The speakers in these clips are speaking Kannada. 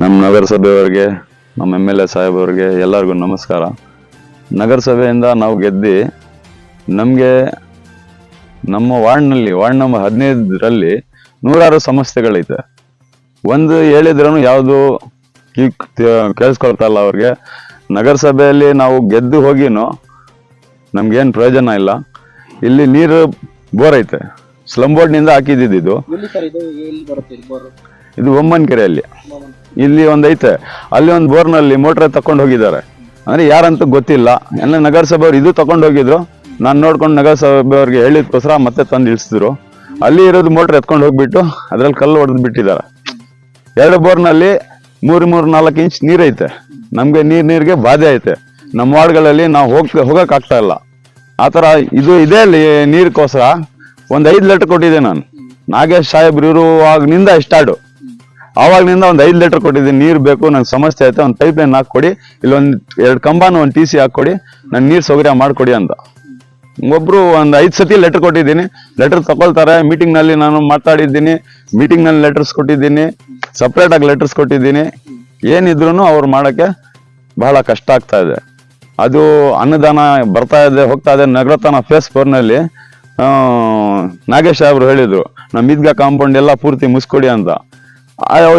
ನಮ್ಮ ನಗರಸಭೆಯವರಿಗೆ ನಮ್ಮ ಎಂ ಎಲ್ ಎ ಸಾಹೇಬವ್ರಿಗೆ ಎಲ್ಲರಿಗೂ ನಮಸ್ಕಾರ. ನಗರಸಭೆಯಿಂದ ನಾವು ಗೆದ್ದು ನಮಗೆ ನಮ್ಮ ವಾರ್ಡ್ನಲ್ಲಿ ವಾರ್ಡ್ ನಂಬರ್ ಹದಿನೈದರಲ್ಲಿ ನೂರಾರು ಸಮಸ್ಯೆಗಳೈತೆ ಒಂದು ಹೇಳಿದ್ರೂ ಯಾವುದು ಕೇಳಿಸ್ಕೊಳ್ತಾ ಇಲ್ಲ ಅವ್ರಿಗೆ. ನಗರಸಭೆಯಲ್ಲಿ ನಾವು ಗೆದ್ದು ಹೋಗಿನೂ ನಮಗೇನು ಪ್ರಯೋಜನ ಇಲ್ಲ. ಇಲ್ಲಿ ನೀರು ಬೋರ್ ಐತೆ. ಸ್ಲಂಬೋರ್ಡ್ನಿಂದ ಹಾಕಿದ್ದಿದ್ದು ಇದು. ಬೊಮ್ಮನ್ ಸರ್ ಇಲ್ಲಿ ಒಂದು ಐತೆ. ಅಲ್ಲಿ ಒಂದು ಬೋರ್ನಲ್ಲಿ ಮೋಟ್ರ್ ತಕೊಂಡು ಹೋಗಿದ್ದಾರೆ. ಅಂದ್ರೆ ಯಾರಂತೂ ಗೊತ್ತಿಲ್ಲ. ಎಲ್ಲ ನಗರಸಭೆಯವ್ರು ಇದು ತಕೊಂಡು ಹೋಗಿದ್ರು. ನಾನು ನೋಡ್ಕೊಂಡು ನಗರಸಭೆಯವ್ರಿಗೆ ಹೇಳಿದ್ಕೋಸ್ಕರ ಮತ್ತೆ ತಂದು ಇಳಿಸಿದ್ರು. ಅಲ್ಲಿ ಇರೋದು ಮೋಟ್ರ್ ಎತ್ಕೊಂಡು ಹೋಗ್ಬಿಟ್ಟು ಅದ್ರಲ್ಲಿ ಕಲ್ಲು ಹೊಡೆದು ಬಿಟ್ಟಿದ್ದಾರೆ. ಎರಡು ಬೋರ್ನಲ್ಲಿ ಮೂರು ಮೂರು ನಾಲ್ಕು ಇಂಚ್ ನೀರೈತೆ ನಮಗೆ ನೀರ್ ನೀರಿಗೆ ಬಾಧೆ ಐತೆ. ನಮ್ಮ ವಾರ್ಡ್ಗಳಲ್ಲಿ ನಾವು ಹೋಗ್, ಹೋಗಕ್ ಆಗ್ತಾ ಇಲ್ಲ. ಆ ಥರ ಇದು ಇದೆ ಅಲ್ಲಿ ನೀರಿಗೋಸ್ಕರ ಒಂದು ಐದು ಲೆಟ್ರ್ ಕೊಟ್ಟಿದ್ದೆ ನಾನು. ನಾಗೇಶ್ ಸಾಹೇಬ್ರು ಇರುವಾಗನಿಂದ ಸ್ಟಾರ್ಟು ಆವಾಗಲಿಂದ ಒಂದು ಐದು ಲೀಟರ್ ಕೊಟ್ಟಿದ್ದೀನಿ, ನೀರು ಬೇಕು, ನಂಗೆ ಸಮಸ್ಯೆ ಐತೆ ಒಂದು ಪೈಪ್ ಲೈನ್ ಹಾಕ್ಕೊಡಿ, ಇಲ್ಲೊಂದು ಎರಡು ಕಂಬಾನ, ಒಂದು ಟಿ ಸಿ ಹಾಕ್ಕೊಡಿ ನಾನು ನೀರು ಸೌಕರ್ಯ ಮಾಡಿಕೊಡಿ ಅಂತ. ಒಬ್ಬರು ಒಂದು ಐದು ಸತಿ ಲೆಟರ್ ಕೊಟ್ಟಿದ್ದೀನಿ ಲೆಟರ್ ತಗೊಳ್ತಾರೆ ಮೀಟಿಂಗ್ನಲ್ಲಿ ನಾನು ಮಾತಾಡಿದ್ದೀನಿ ಮೀಟಿಂಗ್ನಲ್ಲಿ ಲೆಟರ್ಸ್ ಕೊಟ್ಟಿದ್ದೀನಿ ಸಪ್ರೇಟಾಗಿ ಲೆಟರ್ಸ್ ಕೊಟ್ಟಿದ್ದೀನಿ. ಏನಿದ್ರು ಅವ್ರು ಮಾಡೋಕ್ಕೆ ಬಹಳ ಕಷ್ಟ ಆಗ್ತಾ ಇದೆ. ಅದು ಅನ್ನದಾನ ಬರ್ತಾ ಇದೆ, ಹೋಗ್ತಾ ಇದೆ, ನಗರತನ ಫೇಸ್ ಫೋರ್ನಲ್ಲಿ ನಾಗೇಶ್ ಅವರು ಹೇಳಿದರು ನಮ್ಮ ಈದ್ಗಾ ಕಾಂಪೌಂಡ್ ಎಲ್ಲ ಪೂರ್ತಿ ಮುಸ್ಕೊಡಿ ಅಂತ.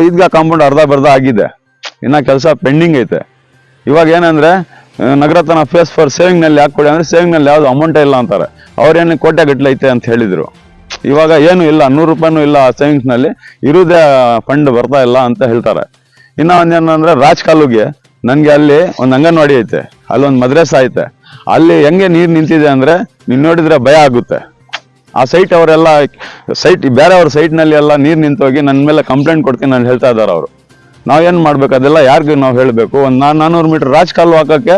ಈದ್ಗಾ ಕಾಂಪೌಂಡ್ ಅರ್ಧ ಬರ್ಧ ಆಗಿದೆ. ಇನ್ನ ಕೆಲಸ ಪೆಂಡಿಂಗ್ ಐತೆ. ಇವಾಗ ಏನಂದ್ರೆ ನಗರತನ ಫೇಸ್ ಫಾರ್ ಸೇವಿಂಗ್ನಲ್ಲಿ ಹಾಕೊಡಿ ಅಂದ್ರೆ ಸೇವಿಂಗ್ನಲ್ಲಿ ಯಾವ್ದು ಅಮೌಂಟ್ ಇಲ್ಲ ಅಂತಾರೆ. ಅವ್ರೇನು ಕೋಟೆ ಗಟ್ಲೈತೆ ಅಂತ ಹೇಳಿದ್ರು. ಇವಾಗ ಏನು ಇಲ್ಲ, ನೂರು ರೂಪಾಯಿನೂ ಇಲ್ಲ ಸೇವಿಂಗ್ಸ್ನಲ್ಲಿ, ಇರುದೇ ಫಂಡ್ ಬರ್ತಾ ಇಲ್ಲ ಅಂತ ಹೇಳ್ತಾರೆ. ಇನ್ನ ಒಂದೇನಂದ್ರೆ ರಾಜ್ ಕಾಲುಗೆ ನನಗೆ ಅಲ್ಲಿ ಒಂದು ಅಂಗನವಾಡಿ ಐತೆ. ಅಲ್ಲೊಂದು ಮದ್ರಸ ಐತೆ. ಅಲ್ಲಿ ಹೆಂಗೆ ನೀರು ನಿಂತಿದೆ ಅಂದ್ರೆ, ನೀನು ನೋಡಿದ್ರೆ ಭಯ ಆಗುತ್ತೆ. ಆ ಸೈಟ್ ಅವರೆಲ್ಲ ಸೈಟ್ ಬೇರೆಯವ್ರ ಸೈಟ್ನಲ್ಲಿ ಎಲ್ಲ ನೀರ್ ನಿಂತೋಗಿ ನನ್ನ ಮೇಲೆ ಕಂಪ್ಲೇಂಟ್ ಕೊಡ್ತೀನಿ ನಾನು ಹೇಳ್ತಾ ಇದ್ದಾರೆ ಅವರು. ನಾವೇನು ಮಾಡ್ಬೇಕು? ಅದೆಲ್ಲ ಯಾರಿಗೂ ನಾವು ಹೇಳಬೇಕು? ಒಂದು ನಾನು, ನಾನೂರು ಮೀಟರ್ ರಾಜ್ ಕಾಲು ಹಾಕಕ್ಕೆ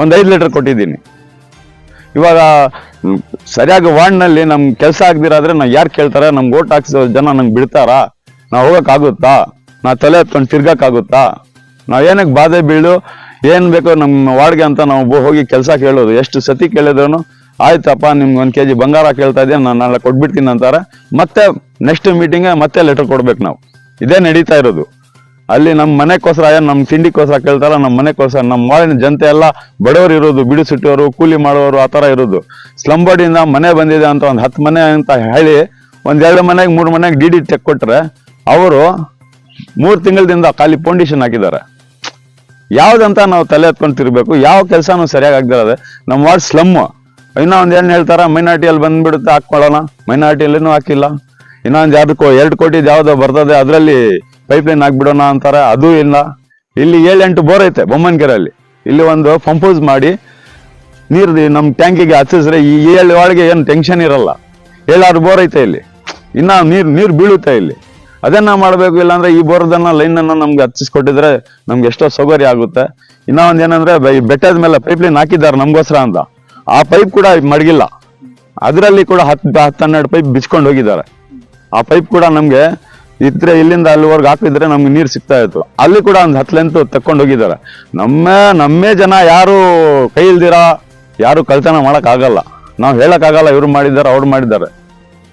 ಒಂದ್ ಐದು ಲೀಟರ್ ಕೊಟ್ಟಿದ್ದೀನಿ. ಇವಾಗ ಸರಿಯಾಗಿ ವಾರ್ಡ್ನಲ್ಲಿ ನಮ್ಗೆ ಕೆಲಸ ಆಗದಿರಾದ್ರೆ ನಾವು ಯಾರು ಕೇಳ್ತಾರೆ? ನಮ್ಗೆ ಓಟ್ ಹಾಕ್ಸೋ ಜನ ನಂಗೆ ಬಿಡ್ತಾರಾ? ನಾವು ಹೋಗೋಕ್ಕಾಗುತ್ತಾ ನಾ ತಲೆ ಎತ್ಕೊಂಡು ತಿರ್ಗಕ್ಕಾಗುತ್ತಾ ನಾವು ಏನಕ್ಕೆ ಬಾಧೆ ಬೀಳು ಏನು ಬೇಕೋ ನಮ್ಮ ವಾರ್ಡ್ಗೆ ಅಂತ ನಾವು ಹೋಗಿ ಕೆಲಸ ಕೇಳೋದು. ಎಷ್ಟು ಸತಿ ಕೇಳಿದ್ರು ಆಯ್ತಪ್ಪ, ನಿಮ್ಗೆ ಒಂದು ಕೆ ಜಿ ಬಂಗಾರ ಕೇಳ್ತಾ ಇದೆಯಾ? ನಾನು ನಾಳೆ ಕೊಟ್ಬಿಡ್ತೀನಿ ಅಂತಾರೆ. ಮತ್ತೆ ನೆಕ್ಸ್ಟ್ ಮೀಟಿಂಗ್ ಮತ್ತೆ ಲೆಟರ್ ಕೊಡ್ಬೇಕು ನಾವು. ಇದೇ ನಡೀತಾ ಇರೋದು. ಅಲ್ಲಿ ನಮ್ಮ ಮನೆಗೋಸ್ಕರ ನಮ್ಮ ತಿಂಡಿಗೋಸ್ಕರ ಕೇಳ್ತಾರ ನಮ್ಮ ಮನೆಗೋಸ್ಕರ ನಮ್ಮ ವಾರ್ಡಿನ ಜನತೆ ಎಲ್ಲ ಬಡವರು ಇರೋದು, ಬಿಡು ಸುಟ್ಟೋರು, ಕೂಲಿ ಮಾಡೋರು, ಆ ಥರ ಇರೋದು. ಸ್ಲಂಬಡಿಯಿಂದ ಮನೆ ಬಂದಿದೆ ಅಂತ ಒಂದು ಹತ್ತು ಮನೆ ಅಂತ ಹೇಳಿ ಒಂದೆರಡು ಮನೆಗೆ, ಮೂರು ಮನೆಗೆ ಡಿ ಡಿ ಚೆಕ್ ಕೊಟ್ರೆ, ಅವರು ಮೂರು ತಿಂಗಳದಿಂದ ಖಾಲಿ ಫೌಂಡೇಶನ್ ಹಾಕಿದ್ದಾರೆ. ಯಾವ್ದಂತ ನಾವು ತಲೆ ಎತ್ಕೊಂಡು ತಿರ್ಬೇಕು ಯಾವ ಕೆಲಸನೂ ಸರಿಯಾಗಿ ಆಗ್ದಿರೋದೆ. ನಮ್ಮ ವಾರ್ಡ್ ಸ್ಲಮ್ ಇನ್ನೂ ಒಂದ್ ಏನ್ ಹೇಳ್ತಾರ ಮೈನಾರಿಟಿಯಲ್ಲಿ ಬಂದ್ಬಿಡುತ್ತೆ, ಹಾಕ್ಕೊಳ್ಳೋಣ. ಮೈನಾರಿಟಿಯಲ್ಲಿನೂ ಹಾಕಿಲ್ಲ. ಇನ್ನೊಂದು ಎರಡು ಕೋ ಎರಡು ಕೋಟಿ ಯಾವ್ದೋ ಬರ್ತದೆ, ಅದರಲ್ಲಿ ಪೈಪ್ ಲೈನ್ ಹಾಕ್ಬಿಡೋಣ ಅಂತಾರೆ, ಅದು ಇಲ್ಲ. ಇಲ್ಲಿ ಏಳೆಂಟು ಬೋರ್ ಐತೆ ಬೊಮ್ಮನ್ಕೆರೆಯಲ್ಲಿ. ಇಲ್ಲಿ ಒಂದು ಪಂಪ್ ಮಾಡಿ ನೀರು ನಮ್ಮ ಟ್ಯಾಂಕಿಗೆ ಹಚ್ಚಿಸ್ರೆ, ಈ ಏಳು ಒಳಗೆ ಏನು ಟೆನ್ಷನ್ ಇರಲ್ಲ. ಏಳಾರು ಬೋರ್ ಐತೆ ಇಲ್ಲಿ. ಇನ್ನ ನೀರು ನೀರು ಬೀಳುತ್ತೆ ಇಲ್ಲಿ. ಅದನ್ನ ಮಾಡಬೇಕು, ಇಲ್ಲಾಂದ್ರೆ ಈ ಬೋರ್ದನ್ನ ಲೈನ್ ಅನ್ನ ನಮ್ಗೆ ಹಚ್ಚಿಸ್ಕೊಟ್ಟಿದ್ರೆ ನಮ್ಗೆ ಎಷ್ಟೋ ಸೌಕರ್ಯ ಆಗುತ್ತೆ. ಇನ್ನೂ ಒಂದು ಏನಂದ್ರೆ ಬೆಟ್ಟದ ಮೇಲೆ ಪೈಪ್ ಲೈನ್ ಹಾಕಿದ್ದಾರೆ ನಮ್ಗೋಸ್ರ ಅಂತ. ಆ ಪೈಪ್ ಕೂಡ ಮಡಗಿಲ್ಲ. ಅದರಲ್ಲಿ ಕೂಡ ಹತ್ತು ಹತ್ತು ಹನ್ನೆರಡು ಪೈಪ್ ಬಿಚ್ಕೊಂಡು ಹೋಗಿದ್ದಾರೆ. ಆ ಪೈಪ್ ಕೂಡ ನಮಗೆ ಇದ್ರೆ ಇಲ್ಲಿಂದ ಅಲ್ಲಿವರೆಗೆ ಹಾಕಿದ್ರೆ ನಮ್ಗೆ ನೀರು ಸಿಗ್ತಾ ಇತ್ತು. ಅಲ್ಲಿ ಕೂಡ ಒಂದು ಹತ್ತು ಲೆಂತ್ ತಕೊಂಡು ಹೋಗಿದ್ದಾರೆ. ನಮ್ಮ, ನಮ್ಮೇ ಜನ ಯಾರು ಕೈ ಇಲ್ದಿರ, ಯಾರು ಕಲ್ತನ ಮಾಡಕ್ ಆಗಲ್ಲ. ನಾವು ಹೇಳೋಕ್ಕಾಗಲ್ಲ ಇವ್ರು ಮಾಡಿದ್ದಾರೆ, ಅವ್ರು ಮಾಡಿದ್ದಾರೆ.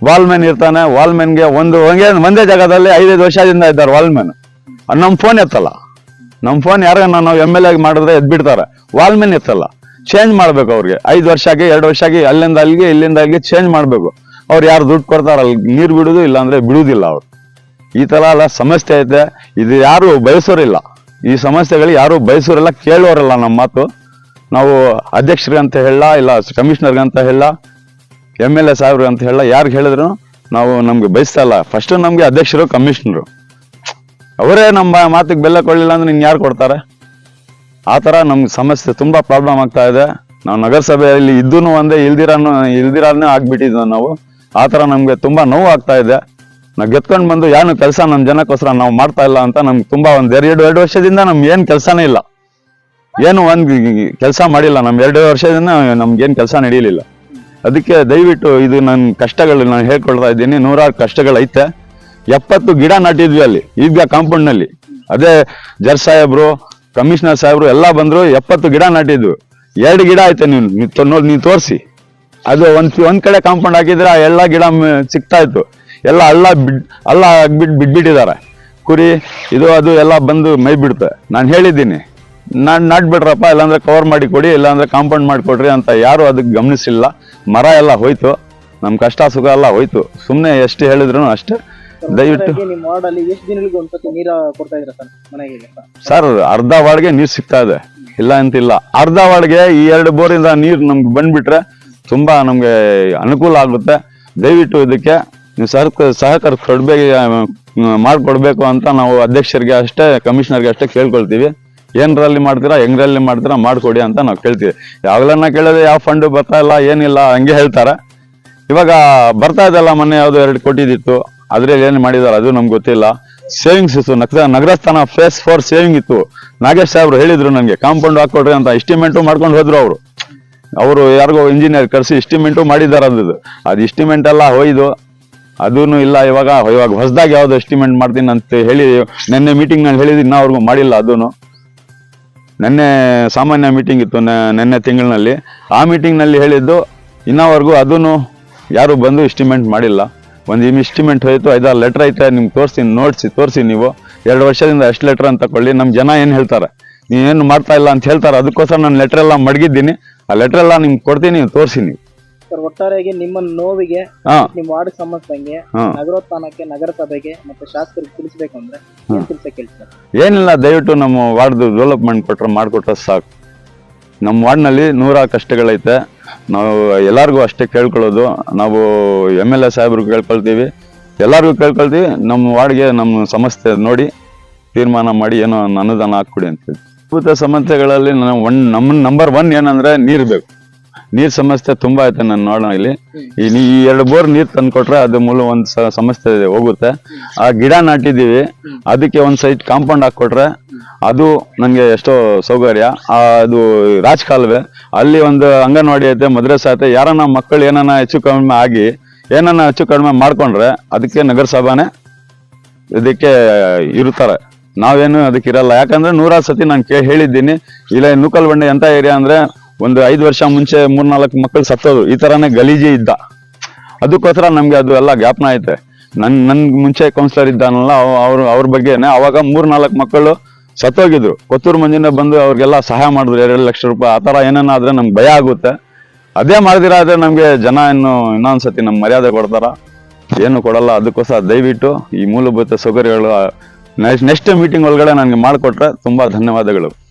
ವಾಲ್ಮೆನ್ ಇರ್ತಾನೆ, ವಾಲ್ಮೆನ್ಗೆ ಒಂದು ಹಂಗೆ ಒಂದೇ ಜಾಗದಲ್ಲಿ ಐದೈದು ವರ್ಷದಿಂದ ಇದ್ದಾರೆ ವಾಲ್ಮೆನ್. ನಮ್ಮ ಫೋನ್ ಎತ್ತಲ್ಲ. ನಮ್ಮ ಫೋನ್ ಯಾರನ್ನ ನಾವು ಎಂ ಎಲ್ ಎ ಮಾಡಿದ್ರೆ ಎದ್ಬಿಡ್ತಾರೆ. ವಾಲ್ಮೆನ್ ಎತ್ತಲ್ಲ. ಚೇಂಜ್ ಮಾಡ್ಬೇಕು ಅವ್ರಿಗೆ. ಐದು ವರ್ಷ ಆಗಿ, ಎರಡು ವರ್ಷ ಆಗಿ, ಅಲ್ಲಿಂದ ಅಲ್ಲಿಗೆ, ಇಲ್ಲಿಂದ ಅಲ್ಲಿಗೆ ಚೇಂಜ್ ಮಾಡ್ಬೇಕು. ಅವ್ರು ಯಾರು ದುಡ್ಡು ಕೊಡ್ತಾರ ಅಲ್ಲಿ ನೀರು ಬಿಡುದು ಇಲ್ಲ ಅಂದ್ರೆ ಬಿಡುವುದಿಲ್ಲ ಅವ್ರು. ಈ ತರ ಎಲ್ಲ ಸಮಸ್ಯೆ ಐತೆ. ಇದು ಯಾರು ಬಯಸೋರಿಲ್ಲ. ಈ ಸಮಸ್ಯೆಗಳು ಯಾರು ಬಯಸೋರಿಲ್ಲ ಕೇಳೋರಲ್ಲ ನಮ್ಮ ಮಾತು. ನಾವು ಅಧ್ಯಕ್ಷರಿಗಂತ ಹೇಳ, ಇಲ್ಲ ಕಮಿಷನರ್ಗಂತ ಹೇಳ, ಎಂ ಎಲ್ ಎ ಅಂತ ಹೇಳ, ಯಾರಿಗೆ ಹೇಳಿದ್ರು ನಾವು ನಮ್ಗೆ ಬಯಸ್ತಾ ಇಲ್ಲ. ಫಸ್ಟ್ ನಮ್ಗೆ ಅಧ್ಯಕ್ಷರು, ಕಮಿಷನರು. ಅವರೇ ನಮ್ಮ ಮಾತಿಗೆ ಬೆಲ್ಲ ಕೊಡಲಿಲ್ಲ ಅಂದ್ರೆ ನಿನ್ ಯಾರು ಕೊಡ್ತಾರೆ? ಆ ಥರ ನಮ್ಗೆ ಸಮಸ್ಯೆ ತುಂಬಾ ಪ್ರಾಬ್ಲಮ್ ಆಗ್ತಾ ಇದೆ. ನಾವು ನಗರಸಭೆಯಲ್ಲಿ ಇದ್ದೂ ಒಂದೇ, ಇಲ್ದಿರಾನು ಇಲ್ದಿರಾನೇ ಆಗ್ಬಿಟ್ಟಿದ್ವಿ ನಾವು. ಆ ಥರ ನಮಗೆ ತುಂಬಾ ನೋವು ಆಗ್ತಾ ಇದೆ. ನಾವು ಗೆತ್ಕೊಂಡು ಬಂದು ಏನು ಕೆಲಸ ನಮ್ಮ ಜನಕ್ಕೋಸ್ಕರ ನಾವು ಮಾಡ್ತಾ ಇಲ್ಲ ಅಂತ ನಮ್ಗೆ ತುಂಬಾ ಒಂದು ಎರಡು ಎರಡು ವರ್ಷದಿಂದ ನಮ್ಗೆ ಏನು ಕೆಲಸನೇ ಇಲ್ಲ. ಏನು ಒಂದು ಕೆಲಸ ಮಾಡಿಲ್ಲ. ನಮ್ಮ ಎರಡು ವರ್ಷದಿಂದ ನಮ್ಗೇನು ಕೆಲಸ ನಡೀಲಿಲ್ಲ. ಅದಕ್ಕೆ ದಯವಿಟ್ಟು ಇದು ನನ್ನ ಕಷ್ಟಗಳು ನಾನು ಹೇಳ್ಕೊಳ್ತಾ ಇದ್ದೀನಿ. ನೂರಾರು ಕಷ್ಟಗಳೈತೆ ಎಪ್ಪತ್ತು ಗಿಡ ನಟ್ಟಿದ್ವಿ ಅಲ್ಲಿ ಈಗ ಕಾಂಪೌಂಡ್ನಲ್ಲಿ. ಅದೇ ಜರ್ ಸಾಹೇಬ್ರು ಕಮಿಷನರ್ ಸಾಹೇಬ್ರು ಎಲ್ಲ ಬಂದ್ರು, ಎಪ್ಪತ್ತು ಗಿಡ ನಾಟಿದ್ವು ಎರಡು ಗಿಡ ಆಯ್ತು ನೀನು ನೋಡಿ ನೀವು ತೋರಿಸಿ. ಅದು ಒಂದ್ ಒಂದ್ ಕಡೆ ಕಾಂಪೌಂಡ್ ಹಾಕಿದ್ರೆ ಎಲ್ಲ ಗಿಡ ಸಿಗ್ತಾ ಇತ್ತು. ಎಲ್ಲ ಅಲ್ಲ ಬಿಡ್ ಅಲ್ಲ ಬಿಡ್ ಬಿಟ್ಬಿಟ್ಟಿದ್ದಾರೆ ಕುರಿ, ಇದು, ಅದು ಎಲ್ಲ ಬಂದು ಮೈ ಬಿಡುತ್ತೆ ನಾನು ಹೇಳಿದ್ದೀನಿ, ನಾನು ನಾಟ್ಬಿಡ್ರಪ್ಪ ಇಲ್ಲಾಂದ್ರೆ ಕವರ್ ಮಾಡಿ ಕೊಡಿ, ಇಲ್ಲಾಂದ್ರೆ ಕಾಂಪೌಂಡ್ ಮಾಡಿಕೊಡ್ರಿ ಅಂತ ಯಾರು ಅದಕ್ಕೆ ಗಮನಿಸಿಲ್ಲ. ಮರ ಎಲ್ಲ ಹೋಯ್ತು. ನಮ್ಮ ಕಷ್ಟ ಸುಖ ಎಲ್ಲ ಹೋಯ್ತು. ಸುಮ್ಮನೆ ಎಷ್ಟು ಹೇಳಿದ್ರು ಅಷ್ಟೇ. ದಯವಿಟ್ಟು. ನಿಮ್ಮ ವಾರ್ಡ್ ಅಲ್ಲಿ ಎಷ್ಟು ದಿನಗಳಿಗೆ ಒಂದ್ಸತಿ ನೀರ ಕೊಡ್ತಾ ಇದ್ರ ಸರ್ ಮನೆಗೆ ಸರ್ ಅರ್ಧ ವಾರ್ಡ್ಗೆ ನೀರು ಸಿಗ್ತಾ ಇದೆ. ಇಲ್ಲ ಅಂತಿಲ್ಲ. ಅರ್ಧ ವಾರ್ಡ್ಗೆ ಈ ಎರಡು ಬೋರಿಂದ ನೀರು ನಮ್ಗೆ ಬಂದ್ಬಿಟ್ರೆ ತುಂಬಾ ನಮ್ಗೆ ಅನುಕೂಲ ಆಗುತ್ತೆ. ದಯವಿಟ್ಟು ಇದಕ್ಕೆ ನೀವು ಸಹಕಾರ ಕೊಡ್ಬೇಕು ಮಾಡ್ಕೊಡ್ಬೇಕು ಅಂತ ನಾವು ಅಧ್ಯಕ್ಷರಿಗೆ ಅಷ್ಟೇ ಕಮಿಷನರ್ಗೆ ಅಷ್ಟೇ ಕೇಳ್ಕೊಳ್ತೀವಿ. ಏನರಲ್ಲಿ ಮಾಡ್ತೀರಾ ಹೆಂಗ್ರಲ್ಲಿ ಮಾಡ್ತೀರಾ ಮಾಡ್ಕೊಡಿ ಅಂತ ನಾವು ಕೇಳ್ತೀವಿ. ಯಾವಾಗಲನ್ನ ಕೇಳಿದ್ರೆ ಯಾವ ಫಂಡ್ ಬರ್ತಾ ಇಲ್ಲ ಏನಿಲ್ಲ ಹಂಗೆ ಹೇಳ್ತಾರೆ. ಇವಾಗ ಬರ್ತಾ ಇದೆಲ್ಲ ಮೊನ್ನೆ ಯಾವುದು ಎರಡು ಕೊಟ್ಟಿದ್ದಿತ್ತು. ಅದ್ರಲ್ಲಿ ಏನು ಮಾಡಿದಾರೆ, ಅದು ನಮ್ಗೆ ಗೊತ್ತಿಲ್ಲ. ಸೇವಿಂಗ್ಸ್ ಇತ್ತು. ನಗರ ನಗರಸ್ಥಾನ ಫೇಸ್ ಫೋರ್ ಸೇವಿಂಗ್ ಇತ್ತು. ನಾಗೇಶ್ ಸಾಹೇಬ್ರು ಹೇಳಿದ್ರು ನನಗೆ, ಕಾಂಪೌಂಡ್ ಹಾಕೊಡ್ರಿ ಅಂತ ಎಸ್ಟಿಮೇಟು ಮಾಡ್ಕೊಂಡು ಹೋದ್ರು ಅವರು. ಅವರು ಯಾರಿಗೋ ಇಂಜಿನಿಯರ್ ಕರೆಸಿ ಎಸ್ಟಿಮೇಟು ಮಾಡಿದ್ದಾರೆ ಅದು ಅದು ಎಸ್ಟಿಮೇಟ್ ಎಲ್ಲ ಹೋಯ್ದು. ಅದೂ ಇಲ್ಲ, ಇವಾಗ ಇವಾಗ ಹೊಸದಾಗಿ ಯಾವ್ದು ಎಸ್ಟಿಮೇಟ್ ಮಾಡ್ತೀನಿ ಅಂತ ಹೇಳಿ, ನಿನ್ನೆ ಮೀಟಿಂಗ್ನಲ್ಲಿ ಹೇಳಿದ್ದು ಇನ್ನವರೆಗೂ ಮಾಡಿಲ್ಲ ಅದೂನು. ನಿನ್ನೆ ಸಾಮಾನ್ಯ ಮೀಟಿಂಗ್ ಇತ್ತು ನಿನ್ನೆ ತಿಂಗಳಿನಲ್ಲಿ. ಆ ಮೀಟಿಂಗ್ನಲ್ಲಿ ಹೇಳಿದ್ದು ಇನ್ನವರೆಗೂ ಅದೂ ಯಾರು ಬಂದು ಎಸ್ಟಿಮೇಟ್ ಮಾಡಿಲ್ಲ. ಒಂದು ಇನ್ವೆಸ್ಟ್ಮೆಂಟ್ ಹೋಯಿತು ಐದಾರು ಲೆಟರ್ ಐತೆ ನಿಮ್ಗೆ ತೋರಿಸ್ತೀನಿ ನೋಡಿಸಿ ತೋರಿಸಿ ನೀವು. ಎರಡು ವರ್ಷದಿಂದ ಎಷ್ಟು ಲೆಟರ್ ಅಂತ ತಗೊಳ್ಳಿ ನಮ್ಮ ಜನ ಏನು ಹೇಳ್ತಾರೆ? ನೀವೇನು ಮಾಡ್ತಾ ಇಲ್ಲ ಅಂತ ಹೇಳ್ತಾರೆ ಅದಕ್ಕೋಸ್ಕರ ನಾನು ಲೆಟರ್ ಎಲ್ಲ ಮಡಗಿದ್ದೀನಿ. ಆ ಲೆಟರ್ ಎಲ್ಲ ನಿಮ್ಗೆ ಕೊಡ್ತೀನಿ ನೀವು ತೋರಿಸಿ ನೀವು. ಸರ್ ಒಟ್ಟಾರೆಯಾಗಿ ನಿಮ್ಮ ನೋವಿಗೆ ನಿಮ್ಮ ವಾರ್ಡ್ ಸಂಬಂಧಿಸಿದಂಗೆ ನಗರೋತ್ಥಾನಕ್ಕೆ ನಗರಸಭೆಗೆ ಮತ್ತೆ ಶಾಸಕರಿಗೆ ತಿಳಿಸಬೇಕು ಅಂದ್ರೆ ಏನಿಲ್ಲ ದಯವಿಟ್ಟು ನಮ್ಮ ವಾರ್ಡ್ ಡೆವಲಪ್ಮೆಂಟ್ ಕೊಟ್ರೆ ಮಾಡಿಕೊಟ್ರೆ ಸಾಕು. ನಮ್ಮ ವಾರ್ಡ್ನಲ್ಲಿ ನೂರ ಕಷ್ಟಗಳೈತೆ. ನಾವು ಎಲ್ಲರಿಗೂ ಅಷ್ಟೇ ಕೇಳ್ಕೊಳ್ಳೋದು. ನಾವು ಎಂ ಎಲ್ ಎ ಸಾಹೇಬ್ರು ಕೇಳ್ಕೊಳ್ತೀವಿ. ಎಲ್ಲರಿಗೂ ಕೇಳ್ಕೊಳ್ತೀವಿ. ನಮ್ಮ ವಾರ್ಡ್ಗೆ ನಮ್ಮ ಸಮಸ್ಯೆ ನೋಡಿ ತೀರ್ಮಾನ ಮಾಡಿ ಏನೋ ಅನುದಾನ ಹಾಕ್ಕೊಡಿ ಅಂತೇಳಿ. ಮೂಲಭೂತ ಸಮಸ್ಯೆಗಳಲ್ಲಿ ಒನ್ ನಮ್ಮ ನಂಬರ್ ಒನ್ ಏನಂದ್ರೆ ನೀರು ಬೇಕು. ನೀರ್ ಸಮಸ್ಯೆ ತುಂಬಾ ಐತೆ ನಾನು ನೋಡೋಣ ಈ ನೀ- ಈ ಎರಡು ಬೋರ್ ನೀರ್ ತಂದ್ಕೊಟ್ರೆ ಅದು ಮೂಲ ಒಂದ್ ಸ- ಸಮಸ್ಯೆ ಹೋಗುತ್ತೆ. ಆ ಗಿಡ ನಾಟಿದೀವಿ ಅದಕ್ಕೆ ಒಂದ್ ಸೈಡ್ ಕಾಂಪೌಂಡ್ ಹಾಕೊಟ್ರೆ ಅದು ನನಗೆ ಎಷ್ಟೋ ಸೌಕರ್ಯ. ಆ, ಅದು ರಾಜ್ ಕಾಲುವೆ ಅಲ್ಲಿ ಒಂದು ಅಂಗನವಾಡಿ ಐತೆ ಮದ್ರಸೆ ಐತೆ. ಯಾರನ್ನ ಮಕ್ಕಳು ಏನನ್ನ ಹೆಚ್ಚು ಕಡಿಮೆ ಆಗಿ ಏನನ್ನ ಹೆಚ್ಚು ಕಡಿಮೆ ಮಾಡ್ಕೊಂಡ್ರೆ ಅದಕ್ಕೆ ನಗರಸಭಾನೇ ಇದಕ್ಕೆ ಇರ್ತಾರೆ ನಾವೇನು ಅದಕ್ಕೆ ಇರಲ್ಲ. ಯಾಕಂದ್ರೆ ನೂರಾರು ಸತಿ ನಾನು ಕೇ ಹೇಳಿದ್ದೀನಿ. ಇಲ್ಲ ನೂಕಲ್ ಬಂಡೆ ಎಂಥ ಏರಿಯಾ ಅಂದ್ರೆ ಒಂದು ಐದು ವರ್ಷ ಮುಂಚೆ ಮೂರ್ನಾಲ್ಕು ಮಕ್ಕಳು ಸತ್ತೋದು, ಈ ಥರನೇ ಗಲೀಜಿ ಇದ್ದ. ಅದಕ್ಕೋಸ್ಕರ ನಮಗೆ ಅದು ಎಲ್ಲ ಜ್ಞಾಪನ ಐತೆ. ನನ್ ನನ್ ಮುಂಚೆ ಕೌನ್ಸಿಲರ್ ಇದ್ದಾನಲ್ಲ, ಅವ- ಅವ್ರ ಅವ್ರ ಬಗ್ಗೆನೆ ಅವಾಗ ಮೂರ್ನಾಲ್ಕು ಮಕ್ಕಳು ಸತ್ತೋಗಿದ್ರು. ಕೊತ್ತೂರು ಮಂಜಿನ ಬಂದು ಅವ್ರಿಗೆಲ್ಲ ಸಹಾಯ ಮಾಡಿದ್ರು, ಎರಡು ಲಕ್ಷ ರೂಪಾಯಿ. ಆ ಥರ ಏನೇನಾದರೆ ನಮ್ಗೆ ಭಯ ಆಗುತ್ತೆ. ಅದೇ ಮಾಡಿದಿರ ಆದ್ರೆ ನಮ್ಗೆ ಜನ ಇನ್ನು ಇನ್ನೊಂದ್ಸತಿ ನಮ್ಮ ಮರ್ಯಾದೆ ಕೊಡ್ತಾರ. ಏನು ಕೊಡಲ್ಲ, ಅದಕ್ಕೋಸ್ಕರ ದಯವಿಟ್ಟು ಈ ಮೂಲಭೂತ ಸೌಕರ್ಯಗಳು ನೆಕ್ಸ್ಟ್ ಮೀಟಿಂಗ್ ಒಳಗಡೆ ನನಗೆ ಮಾಡಿಕೊಟ್ರೆ ತುಂಬಾ ಧನ್ಯವಾದಗಳು.